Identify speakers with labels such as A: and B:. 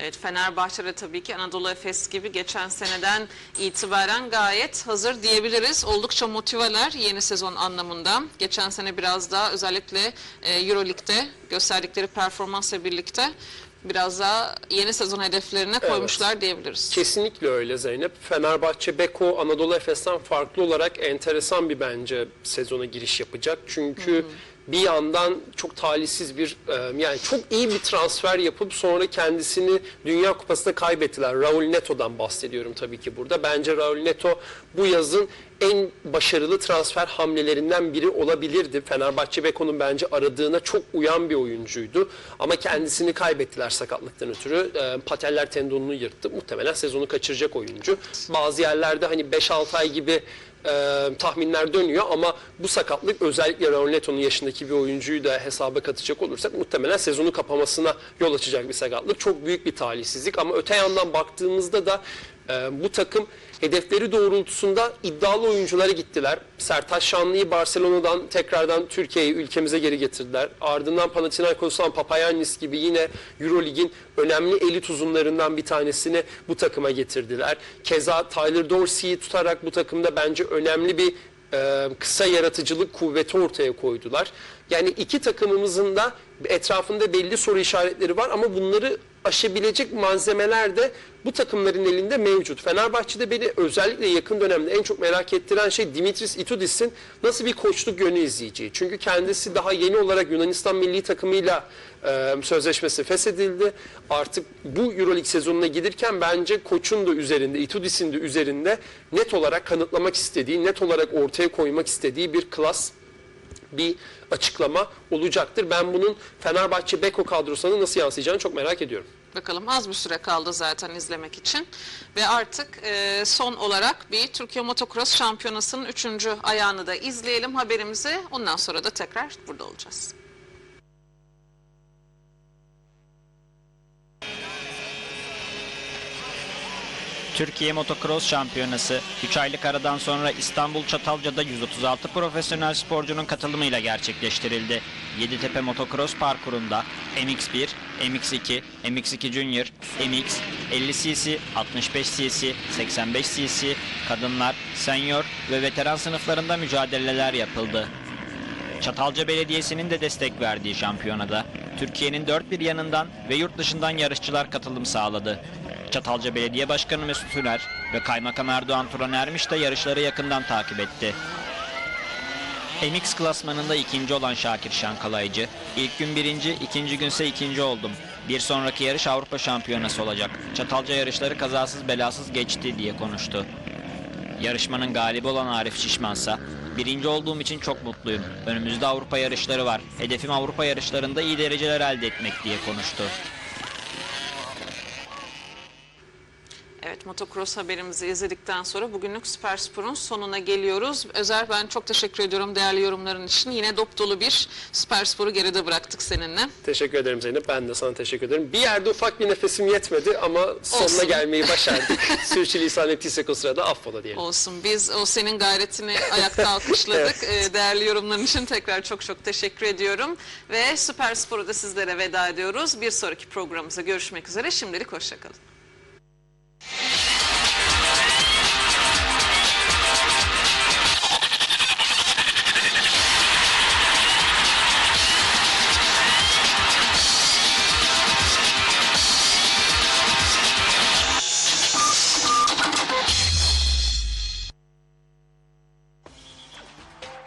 A: Evet Fenerbahçe'de tabii ki Anadolu Efes gibi geçen seneden itibaren gayet hazır diyebiliriz. Oldukça motiveler yeni sezon anlamında. Geçen sene biraz daha özellikle e, Euroleague'de gösterdikleri performansla birlikte biraz daha yeni sezon hedeflerine koymuşlar diyebiliriz.
B: Kesinlikle öyle Zeynep. Fenerbahçe Beko Anadolu Efes'ten farklı olarak enteresan bir bence sezona giriş yapacak. Çünkü bir yandan çok talihsiz bir e, yani çok iyi bir transfer yapıp sonra kendisini Dünya Kupası'nda kaybettiler. Raul Neto'dan bahsediyorum tabii ki burada. Bence Raul Neto bu yazın en başarılı transfer hamlelerinden biri olabilirdi. Fenerbahçe Beko'nun bence aradığına çok uyan bir oyuncuydu. Ama kendisini kaybettiler sakatlıktan ötürü. E, pateller tendonunu yırttı. Muhtemelen sezonu kaçıracak oyuncu. Bazı yerlerde hani 5-6 ay gibi e, tahminler dönüyor ama bu sakatlık özellikle Raul yaşındaki bir oyuncuyu da hesaba katacak olursak muhtemelen sezonu kapamasına yol açacak bir sakatlık. Çok büyük bir talihsizlik ama öte yandan baktığımızda da e, bu takım hedefleri doğrultusunda iddialı oyunculara gittiler. Sertaç Şanlı'yı Barcelona'dan tekrardan Türkiye'ye ülkemize geri getirdiler. Ardından Panathinaikos'tan Papayannis gibi yine Eurolig'in önemli elit uzunlarından bir tanesini bu takıma getirdiler. Keza Tyler Dorsey'i tutarak bu takımda bence önemli bir e, kısa yaratıcılık kuvveti ortaya koydular. Yani iki takımımızın da etrafında belli soru işaretleri var ama bunları aşabilecek malzemeler de bu takımların elinde mevcut. Fenerbahçe'de beni özellikle yakın dönemde en çok merak ettiren şey Dimitris Itudis'in nasıl bir koçluk yönü izleyeceği. Çünkü kendisi daha yeni olarak Yunanistan milli takımıyla e, sözleşmesi feshedildi. Artık bu Euroleague sezonuna giderken bence koçun da üzerinde, Itudis'in de üzerinde net olarak kanıtlamak istediği, net olarak ortaya koymak istediği bir klas bir açıklama olacaktır. Ben bunun Fenerbahçe Beko kadrosuna nasıl yansıyacağını çok merak ediyorum.
A: Bakalım az bir süre kaldı zaten izlemek için. Ve artık e, son olarak bir Türkiye Motocross Şampiyonası'nın 3. ayağını da izleyelim haberimizi. Ondan sonra da tekrar burada olacağız.
C: Türkiye Motocross Şampiyonası 3 aylık aradan sonra İstanbul Çatalca'da 136 profesyonel sporcunun katılımıyla gerçekleştirildi. Yeditepe Motocross parkurunda MX1, MX2, MX2 Junior, MX, 50cc, 65cc, 85cc, kadınlar, senior ve veteran sınıflarında mücadeleler yapıldı. Çatalca Belediyesi'nin de destek verdiği şampiyonada Türkiye'nin dört bir yanından ve yurt dışından yarışçılar katılım sağladı. Çatalca Belediye Başkanı Mesut Üner ve Kaymakam Erdoğan Turan Ermiş de yarışları yakından takip etti. MX klasmanında ikinci olan Şakir Şankalaycı, ilk gün birinci, ikinci günse ikinci oldum. Bir sonraki yarış Avrupa Şampiyonası olacak. Çatalca yarışları kazasız belasız geçti diye konuştu. Yarışmanın galibi olan Arif Şişmansa, birinci olduğum için çok mutluyum. Önümüzde Avrupa yarışları var. Hedefim Avrupa yarışlarında iyi dereceler elde etmek diye konuştu.
A: Evet motocross haberimizi izledikten sonra bugünlük Süper Spor'un sonuna geliyoruz. Özer ben çok teşekkür ediyorum değerli yorumların için. Yine dop dolu bir Süper Spor'u geride bıraktık seninle.
B: Teşekkür ederim Zeynep. Ben de sana teşekkür ederim. Bir yerde ufak bir nefesim yetmedi ama sonuna
A: Olsun.
B: gelmeyi başardık. Sürçülisan ettiysek o sırada affola diyelim.
A: Olsun biz o senin gayretini ayakta alkışladık. Ee, değerli yorumların için tekrar çok çok teşekkür ediyorum. Ve Süper Spor'u da sizlere veda ediyoruz. Bir sonraki programımıza görüşmek üzere. Şimdilik hoşçakalın.